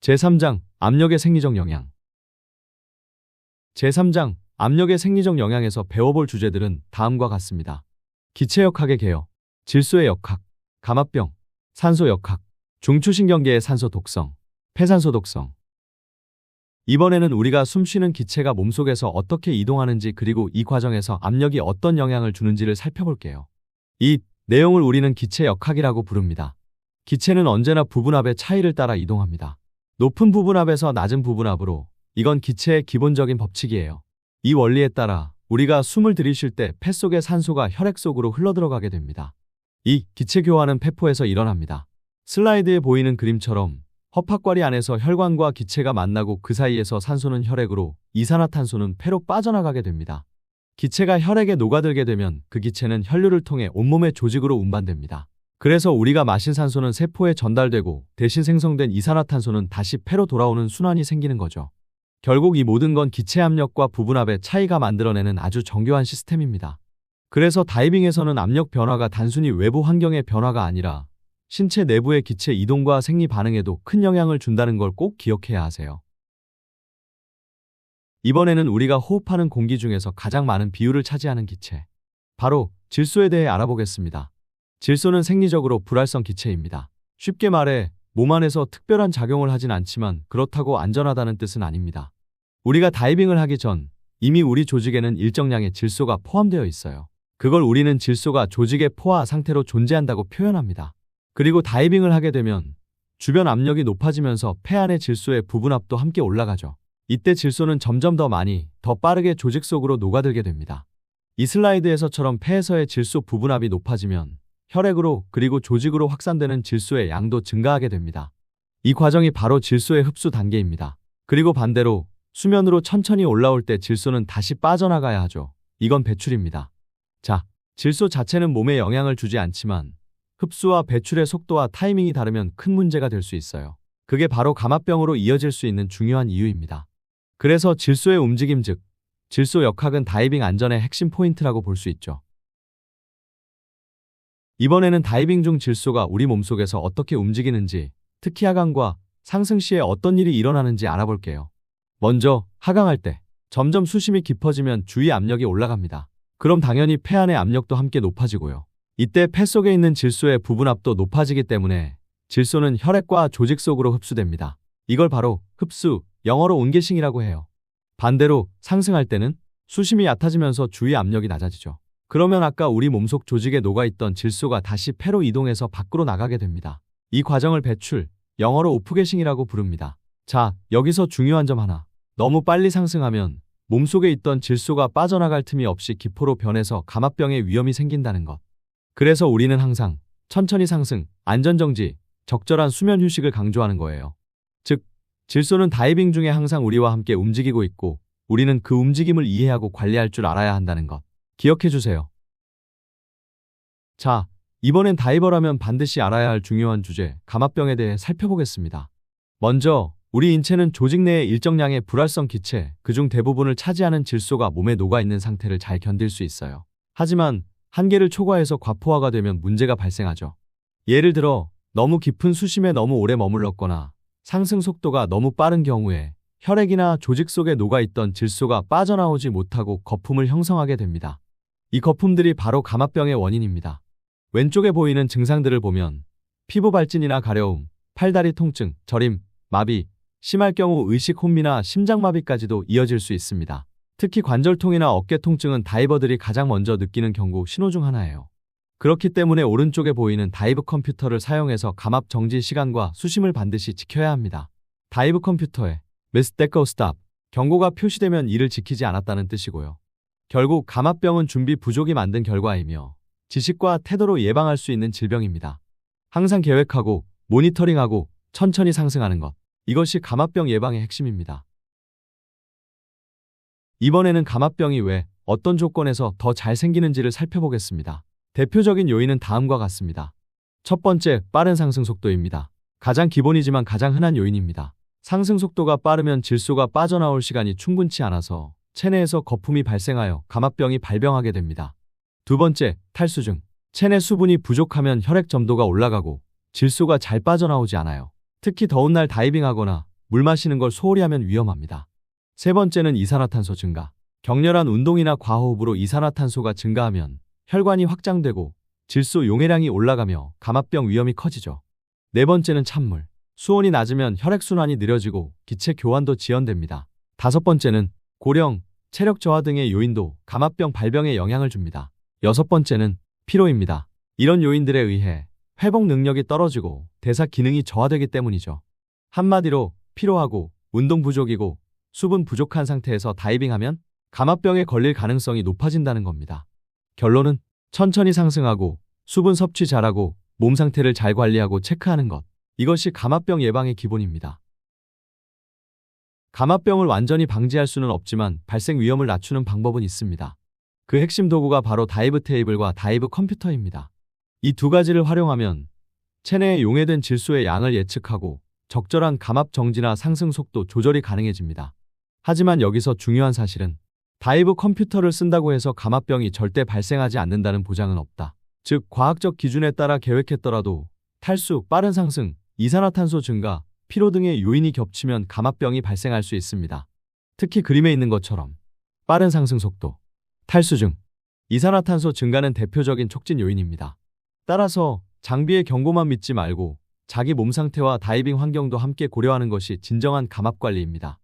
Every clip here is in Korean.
제3장 압력의 생리적 영향 제3장 압력의 생리적 영향에서 배워볼 주제들은 다음과 같습니다. 기체역학의 개요, 질소의 역학, 감압병, 산소 역학, 중추신경계의 산소 독성, 폐산소 독성. 이번에는 우리가 숨쉬는 기체가 몸속에서 어떻게 이동하는지 그리고 이 과정에서 압력이 어떤 영향을 주는지를 살펴볼게요. 이 내용을 우리는 기체 역학이라고 부릅니다. 기체는 언제나 부분압의 차이를 따라 이동합니다. 높은 부분압에서 낮은 부분압으로 이건 기체의 기본적인 법칙이에요. 이 원리에 따라 우리가 숨을 들이쉴 때 폐 속의 산소가 혈액 속으로 흘러들어가게 됩니다. 이 기체 교환은 폐포에서 일어납니다. 슬라이드에 보이는 그림처럼 허파과리 안에서 혈관과 기체가 만나고 그 사이에서 산소는 혈액으로 이산화탄소는 폐로 빠져나가게 됩니다. 기체가 혈액에 녹아들게 되면 그 기체는 혈류를 통해 온몸의 조직으로 운반됩니다. 그래서 우리가 마신 산소는 세포에 전달되고 대신 생성된 이산화탄소는 다시 폐로 돌아오는 순환이 생기는 거죠. 결국 이 모든 건 기체 압력과 부분압의 차이가 만들어내는 아주 정교한 시스템입니다. 그래서 다이빙에서는 압력 변화가 단순히 외부 환경의 변화가 아니라 신체 내부의 기체 이동과 생리 반응에도 큰 영향을 준다는 걸 꼭 기억해야 하세요. 이번에는 우리가 호흡하는 공기 중에서 가장 많은 비율을 차지하는 기체, 바로 질소에 대해 알아보겠습니다. 질소는 생리적으로 불활성 기체입니다. 쉽게 말해 몸 안에서 특별한 작용을 하진 않지만 그렇다고 안전하다는 뜻은 아닙니다. 우리가 다이빙을 하기 전 이미 우리 조직에는 일정량의 질소가 포함되어 있어요. 그걸 우리는 질소가 조직의 포화 상태로 존재한다고 표현합니다. 그리고 다이빙을 하게 되면 주변 압력이 높아지면서 폐 안의 질소의 부분압도 함께 올라가죠. 이때 질소는 점점 더 많이, 더 빠르게 조직 속으로 녹아들게 됩니다. 이 슬라이드에서처럼 폐에서의 질소 부분압이 높아지면 혈액으로 그리고 조직으로 확산되는 질소의 양도 증가하게 됩니다. 이 과정이 바로 질소의 흡수 단계입니다. 그리고 반대로 수면으로 천천히 올라올 때 질소는 다시 빠져나가야 하죠. 이건 배출입니다. 자, 질소 자체는 몸에 영향을 주지 않지만 흡수와 배출의 속도와 타이밍이 다르면 큰 문제가 될 수 있어요. 그게 바로 감압병으로 이어질 수 있는 중요한 이유입니다. 그래서 질소의 움직임 즉 질소 역학은 다이빙 안전의 핵심 포인트라고 볼 수 있죠. 이번에는 다이빙 중 질소가 우리 몸속에서 어떻게 움직이는지, 특히 하강과 상승 시에 어떤 일이 일어나는지 알아볼게요. 먼저 하강할 때 점점 수심이 깊어지면 주위 압력이 올라갑니다. 그럼 당연히 폐 안의 압력도 함께 높아지고요. 이때 폐 속에 있는 질소의 부분압도 높아지기 때문에 질소는 혈액과 조직 속으로 흡수됩니다. 이걸 바로 흡수, 영어로 온게싱이라고 해요. 반대로 상승할 때는 수심이 얕아지면서 주위 압력이 낮아지죠. 그러면 아까 우리 몸속 조직에 녹아있던 질소가 다시 폐로 이동해서 밖으로 나가게 됩니다. 이 과정을 배출, 영어로 오프게싱이라고 부릅니다. 자, 여기서 중요한 점 하나. 너무 빨리 상승하면 몸속에 있던 질소가 빠져나갈 틈이 없이 기포로 변해서 감압병의 위험이 생긴다는 것. 그래서 우리는 항상 천천히 상승, 안전정지, 적절한 수면 휴식을 강조하는 거예요. 즉, 질소는 다이빙 중에 항상 우리와 함께 움직이고 있고 우리는 그 움직임을 이해하고 관리할 줄 알아야 한다는 것. 기억해 주세요. 자, 이번엔 다이버라면 반드시 알아야 할 중요한 주제, 감압병에 대해 살펴보겠습니다. 먼저, 우리 인체는 조직 내의 일정량의 불활성 기체, 그중 대부분을 차지하는 질소가 몸에 녹아있는 상태를 잘 견딜 수 있어요. 하지만, 한계를 초과해서 과포화가 되면 문제가 발생하죠. 예를 들어, 너무 깊은 수심에 너무 오래 머물렀거나, 상승 속도가 너무 빠른 경우에 혈액이나 조직 속에 녹아있던 질소가 빠져나오지 못하고 거품을 형성하게 됩니다. 이 거품들이 바로 감압병의 원인입니다. 왼쪽에 보이는 증상들을 보면 피부 발진이나 가려움, 팔다리 통증, 저림, 마비, 심할 경우 의식 혼미나 심장마비까지도 이어질 수 있습니다. 특히 관절통이나 어깨 통증은 다이버들이 가장 먼저 느끼는 경고 신호 중 하나예요. 그렇기 때문에 오른쪽에 보이는 다이브 컴퓨터를 사용해서 감압 정지 시간과 수심을 반드시 지켜야 합니다. 다이브 컴퓨터에 미스테커 스탑 경고가 표시되면 이를 지키지 않았다는 뜻이고요. 결국 감압병은 준비 부족이 만든 결과이며 지식과 태도로 예방할 수 있는 질병입니다. 항상 계획하고 모니터링하고 천천히 상승하는 것. 이것이 감압병 예방의 핵심입니다. 이번에는 감압병이 왜 어떤 조건에서 더 잘 생기는지를 살펴보겠습니다. 대표적인 요인은 다음과 같습니다. 첫 번째, 빠른 상승 속도입니다. 가장 기본이지만 가장 흔한 요인입니다. 상승 속도가 빠르면 질소가 빠져나올 시간이 충분치 않아서 체내에서 거품이 발생하여 감압병이 발병하게 됩니다. 두 번째, 탈수 중. 체내 수분이 부족하면 혈액 점도가 올라가고 질소가 잘 빠져나오지 않아요. 특히 더운 날 다이빙하거나 물 마시는 걸 소홀히 하면 위험합니다. 세 번째는 이산화탄소 증가. 격렬한 운동이나 과호흡으로 이산화탄소가 증가하면 혈관이 확장되고 질소 용해량이 올라가며 감압병 위험이 커지죠. 네 번째는 찬물. 수온이 낮으면 혈액순환이 느려지고 기체 교환도 지연됩니다. 다섯 번째는 고령, 체력 저하 등의 요인도 감압병 발병에 영향을 줍니다. 여섯 번째는 피로입니다. 이런 요인들에 의해 회복 능력이 떨어지고 대사 기능이 저하되기 때문이죠. 한마디로 피로하고 운동 부족이고 수분 부족한 상태에서 다이빙하면 감압병에 걸릴 가능성이 높아진다는 겁니다. 결론은 천천히 상승하고 수분 섭취 잘하고 몸 상태를 잘 관리하고 체크하는 것. 이것이 감압병 예방의 기본입니다. 감압병을 완전히 방지할 수는 없지만 발생 위험을 낮추는 방법은 있습니다. 그 핵심 도구가 바로 다이브 테이블과 다이브 컴퓨터입니다. 이 두 가지를 활용하면 체내에 용해된 질소의 양을 예측하고 적절한 감압 정지나 상승 속도 조절이 가능해집니다. 하지만 여기서 중요한 사실은 다이브 컴퓨터를 쓴다고 해서 감압병이 절대 발생하지 않는다는 보장은 없다. 즉, 과학적 기준에 따라 계획했더라도 탈수, 빠른 상승, 이산화탄소 증가, 피로 등의 요인이 겹치면 감압병이 발생할 수 있습니다. 특히 그림에 있는 것처럼 빠른 상승 속도, 탈수증, 이산화탄소 증가는 대표적인 촉진 요인입니다. 따라서 장비의 경고만 믿지 말고 자기 몸 상태와 다이빙 환경도 함께 고려하는 것이 진정한 감압 관리입니다.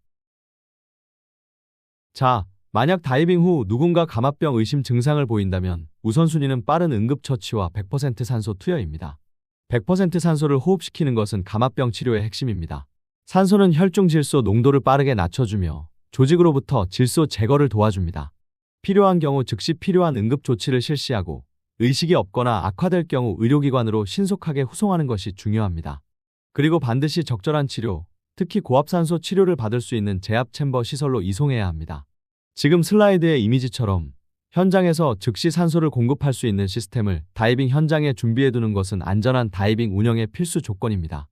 자, 만약 다이빙 후 누군가 감압병 의심 증상을 보인다면 우선순위는 빠른 응급처치와 100% 산소 투여입니다. 100% 산소를 호흡시키는 것은 감압병 치료의 핵심입니다. 산소는 혈중 질소 농도를 빠르게 낮춰주며 조직으로부터 질소 제거를 도와줍니다. 필요한 경우 즉시 필요한 응급 조치를 실시하고 의식이 없거나 악화될 경우 의료기관으로 신속하게 후송하는 것이 중요합니다. 그리고 반드시 적절한 치료, 특히 고압산소 치료를 받을 수 있는 제압 챔버 시설로 이송해야 합니다. 지금 슬라이드의 이미지처럼 현장에서 즉시 산소를 공급할 수 있는 시스템을 다이빙 현장에 준비해두는 것은 안전한 다이빙 운영의 필수 조건입니다.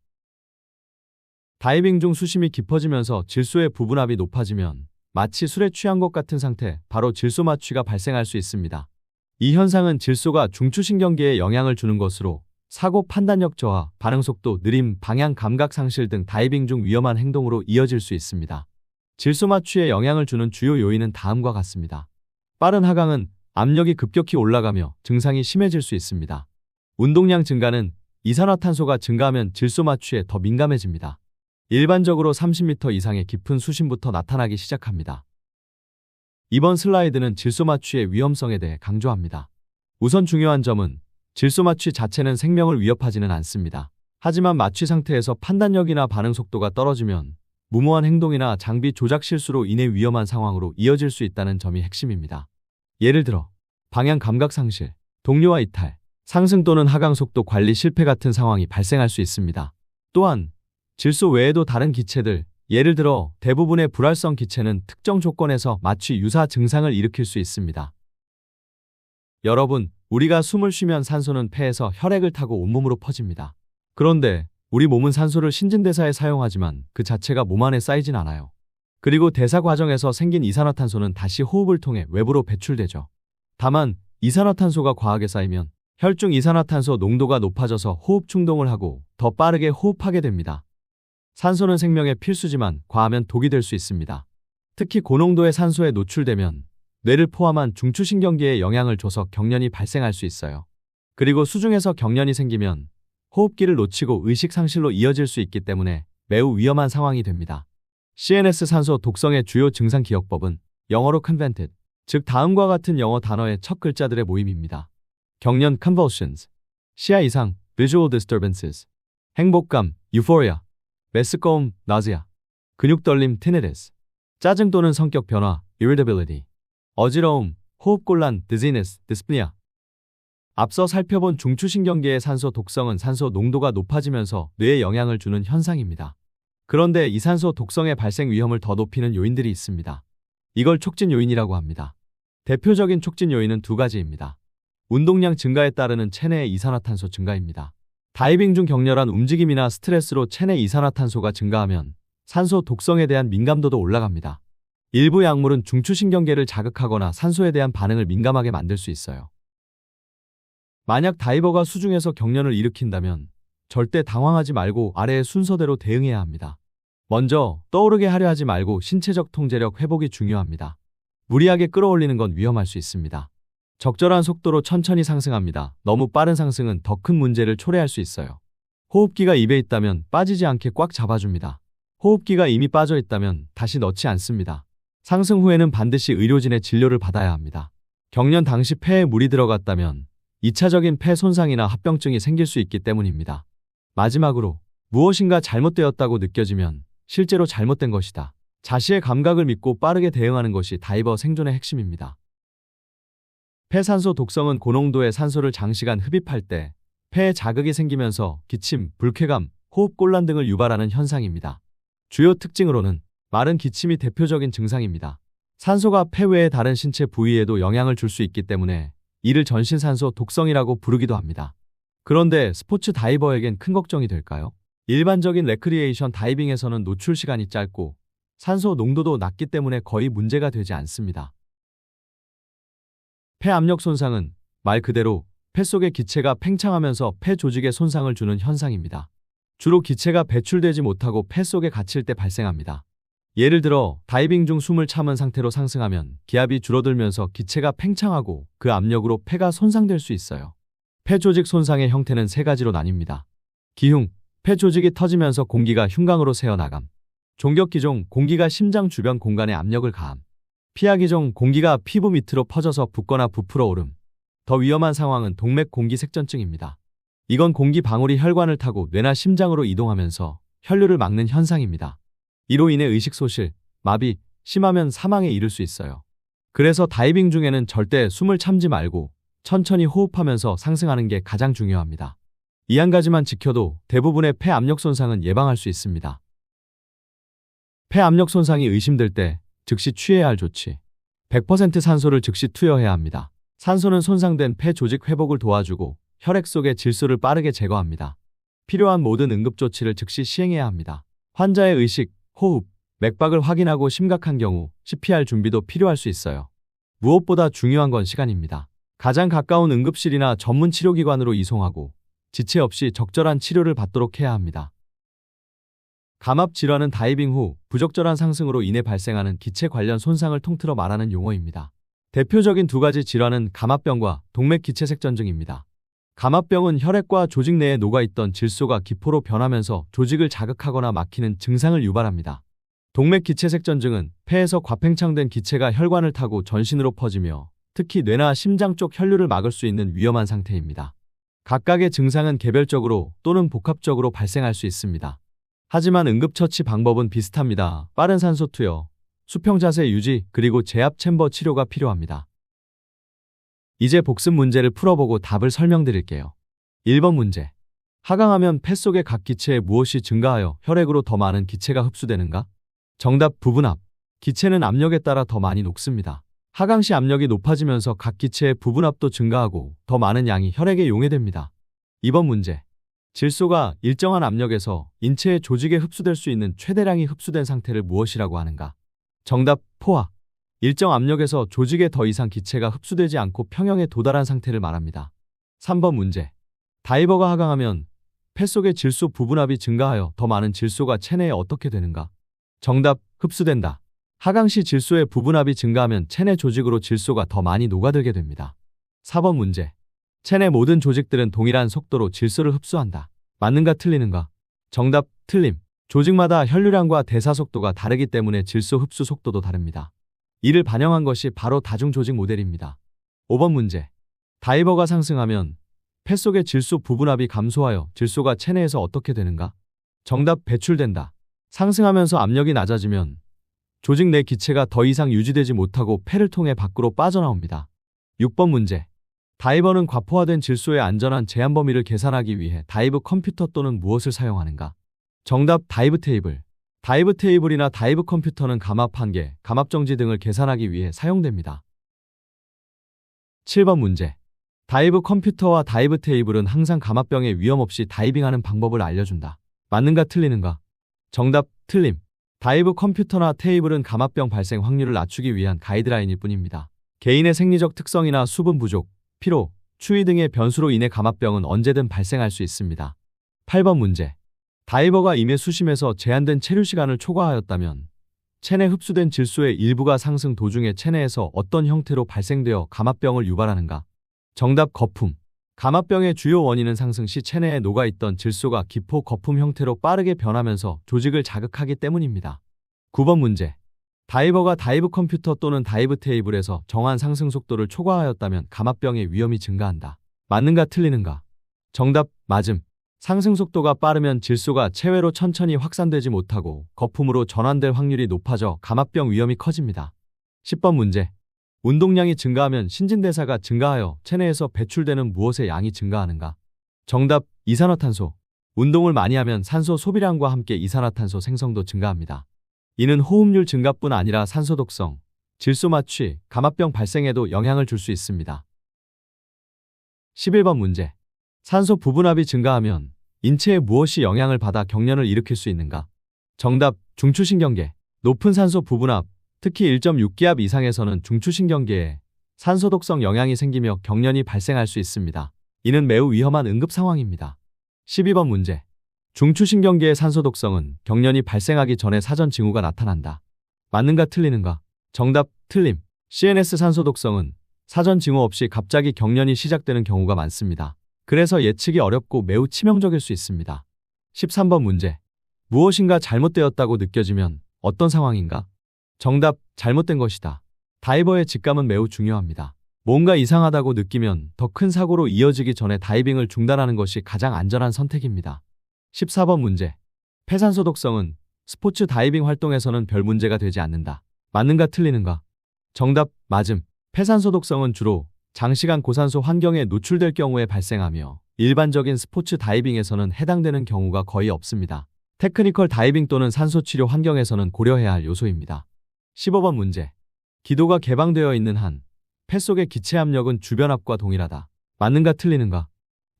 다이빙 중 수심이 깊어지면서 질소의 부분압이 높아지면 마치 술에 취한 것 같은 상태, 바로 질소 마취가 발생할 수 있습니다. 이 현상은 질소가 중추신경계에 영향을 주는 것으로 사고 판단력 저하, 반응 속도 느림, 방향 감각 상실 등 다이빙 중 위험한 행동으로 이어질 수 있습니다. 질소 마취에 영향을 주는 주요 요인은 다음과 같습니다. 빠른 하강은 압력이 급격히 올라가며 증상이 심해질 수 있습니다. 운동량 증가는 이산화탄소가 증가하면 질소 마취에 더 민감해집니다. 일반적으로 30m 이상의 깊은 수심부터 나타나기 시작합니다. 이번 슬라이드는 질소 마취의 위험성에 대해 강조합니다. 우선 중요한 점은 질소 마취 자체는 생명을 위협하지는 않습니다. 하지만 마취 상태에서 판단력이나 반응 속도가 떨어지면 무모한 행동이나 장비 조작 실수로 인해 위험한 상황으로 이어질 수 있다는 점이 핵심입니다. 예를 들어 방향 감각 상실, 동료와 이탈, 상승 또는 하강 속도 관리 실패 같은 상황이 발생할 수 있습니다. 또한 질소 외에도 다른 기체들, 예를 들어 대부분의 불활성 기체는 특정 조건에서 마취 유사 증상을 일으킬 수 있습니다. 여러분, 우리가 숨을 쉬면 산소는 폐에서 혈액을 타고 온몸으로 퍼집니다. 그런데 우리 몸은 산소를 신진대사에 사용하지만 그 자체가 몸 안에 쌓이진 않아요. 그리고 대사 과정에서 생긴 이산화탄소는 다시 호흡을 통해 외부로 배출되죠. 다만 이산화탄소가 과하게 쌓이면 혈중 이산화탄소 농도가 높아져서 호흡 충동을 하고 더 빠르게 호흡하게 됩니다. 산소는 생명의 필수지만 과하면 독이 될 수 있습니다. 특히 고농도의 산소에 노출되면 뇌를 포함한 중추신경계에 영향을 줘서 경련이 발생할 수 있어요. 그리고 수중에서 경련이 생기면 호흡기를 놓치고 의식 상실로 이어질 수 있기 때문에 매우 위험한 상황이 됩니다. CNS 산소 독성의 주요 증상 기억법은 영어로 convented, 즉 다음과 같은 영어 단어의 첫 글자들의 모임입니다. 경련 convulsions, 시야 이상 visual disturbances, 행복감 euphoria, 메스꺼움 nausea, 근육 떨림 tinnitus, 짜증 또는 성격 변화 irritability, 어지러움 호흡곤란 dizziness dyspnea, 앞서 살펴본 중추신경계의 산소 독성은 산소 농도가 높아지면서 뇌에 영향을 주는 현상입니다. 그런데 이 산소 독성의 발생 위험을 더 높이는 요인들이 있습니다. 이걸 촉진 요인이라고 합니다. 대표적인 촉진 요인은 두 가지입니다. 운동량 증가에 따르는 체내의 이산화탄소 증가입니다. 다이빙 중 격렬한 움직임이나 스트레스로 체내 이산화탄소가 증가하면 산소 독성에 대한 민감도도 올라갑니다. 일부 약물은 중추신경계를 자극하거나 산소에 대한 반응을 민감하게 만들 수 있어요. 만약 다이버가 수중에서 경련을 일으킨다면 절대 당황하지 말고 아래의 순서대로 대응해야 합니다. 먼저 떠오르게 하려 하지 말고 신체적 통제력 회복이 중요합니다. 무리하게 끌어올리는 건 위험할 수 있습니다. 적절한 속도로 천천히 상승합니다. 너무 빠른 상승은 더 큰 문제를 초래할 수 있어요. 호흡기가 입에 있다면 빠지지 않게 꽉 잡아줍니다. 호흡기가 이미 빠져 있다면 다시 넣지 않습니다. 상승 후에는 반드시 의료진의 진료를 받아야 합니다. 경련 당시 폐에 물이 들어갔다면 2차적인 폐 손상이나 합병증이 생길 수 있기 때문입니다. 마지막으로 무엇인가 잘못되었다고 느껴지면 실제로 잘못된 것이다. 자신의 감각을 믿고 빠르게 대응하는 것이 다이버 생존의 핵심입니다. 폐산소 독성은 고농도의 산소를 장시간 흡입할 때 폐에 자극이 생기면서 기침, 불쾌감, 호흡곤란 등을 유발하는 현상입니다. 주요 특징으로는 마른 기침이 대표적인 증상입니다. 산소가 폐 외의 다른 신체 부위에도 영향을 줄 수 있기 때문에 이를 전신산소 독성이라고 부르기도 합니다. 그런데 스포츠 다이버에겐 큰 걱정이 될까요? 일반적인 레크리에이션 다이빙에서는 노출 시간이 짧고 산소 농도도 낮기 때문에 거의 문제가 되지 않습니다. 폐 압력 손상은 말 그대로 폐 속의 기체가 팽창하면서 폐 조직에 손상을 주는 현상입니다. 주로 기체가 배출되지 못하고 폐 속에 갇힐 때 발생합니다. 예를 들어 다이빙 중 숨을 참은 상태로 상승하면 기압이 줄어들면서 기체가 팽창하고 그 압력으로 폐가 손상될 수 있어요. 폐 조직 손상의 형태는 세 가지로 나뉩니다. 기흉, 폐 조직이 터지면서 공기가 흉강으로 새어나감. 종격기종, 공기가 심장 주변 공간에 압력을 가함. 피하기종, 공기가 피부 밑으로 퍼져서 붓거나 부풀어 오름. 더 위험한 상황은 동맥 공기 색전증입니다. 이건 공기 방울이 혈관을 타고 뇌나 심장으로 이동하면서 혈류를 막는 현상입니다. 이로 인해 의식 소실, 마비, 심하면 사망에 이를 수 있어요. 그래서 다이빙 중에는 절대 숨을 참지 말고 천천히 호흡하면서 상승하는 게 가장 중요합니다. 이 한 가지만 지켜도 대부분의 폐 압력 손상은 예방할 수 있습니다. 폐 압력 손상이 의심될 때 즉시 취해야 할 조치. 100% 산소를 즉시 투여해야 합니다. 산소는 손상된 폐 조직 회복을 도와주고 혈액 속의 질소를 빠르게 제거합니다. 필요한 모든 응급 조치를 즉시 시행해야 합니다. 환자의 의식, 호흡, 맥박을 확인하고 심각한 경우 CPR 준비도 필요할 수 있어요. 무엇보다 중요한 건 시간입니다. 가장 가까운 응급실이나 전문 치료기관으로 이송하고 지체 없이 적절한 치료를 받도록 해야 합니다. 감압 질환은 다이빙 후 부적절한 상승으로 인해 발생하는 기체 관련 손상을 통틀어 말하는 용어입니다. 대표적인 두 가지 질환은 감압병과 동맥 기체색전증입니다. 감압병은 혈액과 조직 내에 녹아있던 질소가 기포로 변하면서 조직을 자극하거나 막히는 증상을 유발합니다. 동맥 기체색전증은 폐에서 과팽창된 기체가 혈관을 타고 전신으로 퍼지며 특히 뇌나 심장 쪽 혈류를 막을 수 있는 위험한 상태입니다. 각각의 증상은 개별적으로 또는 복합적으로 발생할 수 있습니다. 하지만 응급처치 방법은 비슷합니다. 빠른 산소 투여, 수평 자세 유지, 그리고 제압 챔버 치료가 필요합니다. 이제 복습 문제를 풀어보고 답을 설명드릴게요. 1번 문제. 하강하면 폐 속의 각 기체에 무엇이 증가하여 혈액으로 더 많은 기체가 흡수되는가? 정답 부분압. 기체는 압력에 따라 더 많이 녹습니다. 하강 시 압력이 높아지면서 각 기체의 부분압도 증가하고 더 많은 양이 혈액에 용해됩니다. 2번 문제. 질소가 일정한 압력에서 인체의 조직에 흡수될 수 있는 최대량이 흡수된 상태를 무엇이라고 하는가? 정답 포화. 일정 압력에서 조직에 더 이상 기체가 흡수되지 않고 평형에 도달한 상태를 말합니다. 3번 문제. 다이버가 하강하면 폐 속의 질소 부분압이 증가하여 더 많은 질소가 체내에 어떻게 되는가? 정답 흡수된다. 하강 시 질소의 부분압이 증가하면 체내 조직으로 질소가 더 많이 녹아들게 됩니다. 4번 문제. 체내 모든 조직들은 동일한 속도로 질소를 흡수한다. 맞는가 틀리는가? 정답 틀림. 조직마다 혈류량과 대사 속도가 다르기 때문에 질소 흡수 속도도 다릅니다. 이를 반영한 것이 바로 다중조직 모델입니다. 5번 문제. 다이버가 상승하면 폐 속의 질소 부분압이 감소하여 질소가 체내에서 어떻게 되는가? 정답 배출된다. 상승하면서 압력이 낮아지면 조직 내 기체가 더 이상 유지되지 못하고 폐를 통해 밖으로 빠져나옵니다. 6번 문제. 다이버는 과포화된 질소의 안전한 제한 범위를 계산하기 위해 다이브 컴퓨터 또는 무엇을 사용하는가? 정답 다이브 테이블. 다이브 테이블이나 다이브 컴퓨터는 감압 한계, 감압 정지 등을 계산하기 위해 사용됩니다. 7번 문제. 다이브 컴퓨터와 다이브 테이블은 항상 감압병에 위험 없이 다이빙하는 방법을 알려준다. 맞는가 틀리는가? 정답 틀림. 다이브 컴퓨터나 테이블은 감압병 발생 확률을 낮추기 위한 가이드라인일 뿐입니다. 개인의 생리적 특성이나 수분 부족, 피로, 추위 등의 변수로 인해 감압병은 언제든 발생할 수 있습니다. 8번 문제. 다이버가 임의 수심에서 제한된 체류 시간을 초과하였다면 체내 흡수된 질소의 일부가 상승 도중에 체내에서 어떤 형태로 발생되어 감압병을 유발하는가? 정답 거품. 감압병의 주요 원인은 상승 시 체내에 녹아있던 질소가 기포 거품 형태로 빠르게 변하면서 조직을 자극하기 때문입니다. 9번 문제. 다이버가 다이브 컴퓨터 또는 다이브 테이블에서 정한 상승 속도를 초과하였다면 감압병의 위험이 증가한다. 맞는가 틀리는가? 정답 맞음. 상승 속도가 빠르면 질소가 체외로 천천히 확산되지 못하고 거품으로 전환될 확률이 높아져 감압병 위험이 커집니다. 10번 문제. 운동량이 증가하면 신진대사가 증가하여 체내에서 배출되는 무엇의 양이 증가하는가? 정답 이산화탄소. 운동을 많이 하면 산소 소비량과 함께 이산화탄소 생성도 증가합니다. 이는 호흡률 증가뿐 아니라 산소 독성, 질소 마취, 감압병 발생에도 영향을 줄 수 있습니다. 11번 문제. 산소 부분압이 증가하면 인체에 무엇이 영향을 받아 경련을 일으킬 수 있는가? 정답 중추신경계. 높은 산소 부분압, 특히 1.6기압 이상에서는 중추신경계에 산소 독성 영향이 생기며 경련이 발생할 수 있습니다. 이는 매우 위험한 응급 상황입니다. 12번 문제. 중추신경계의 산소 독성은 경련이 발생하기 전에 사전 징후가 나타난다. 맞는가 틀리는가? 정답 틀림. CNS 산소 독성은 사전 징후 없이 갑자기 경련이 시작되는 경우가 많습니다. 그래서 예측이 어렵고 매우 치명적일 수 있습니다. 13번 문제. 무엇인가 잘못되었다고 느껴지면 어떤 상황인가? 정답, 잘못된 것이다. 다이버의 직감은 매우 중요합니다. 뭔가 이상하다고 느끼면 더 큰 사고로 이어지기 전에 다이빙을 중단하는 것이 가장 안전한 선택입니다. 14번 문제. 폐산소 독성은 스포츠 다이빙 활동에서는 별 문제가 되지 않는다. 맞는가 틀리는가? 정답, 맞음. 폐산소 독성은 주로 장시간 고산소 환경에 노출될 경우에 발생하며 일반적인 스포츠 다이빙에서는 해당되는 경우가 거의 없습니다. 테크니컬 다이빙 또는 산소 치료 환경에서는 고려해야 할 요소입니다. 15번 문제. 기도가 개방되어 있는 한, 폐 속의 기체 압력은 주변 압과 동일하다. 맞는가 틀리는가?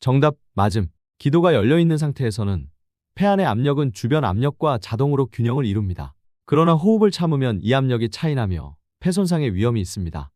정답, 맞음. 기도가 열려 있는 상태에서는 폐 안의 압력은 주변 압력과 자동으로 균형을 이룹니다. 그러나 호흡을 참으면 이 압력이 차이나며 폐 손상의 위험이 있습니다.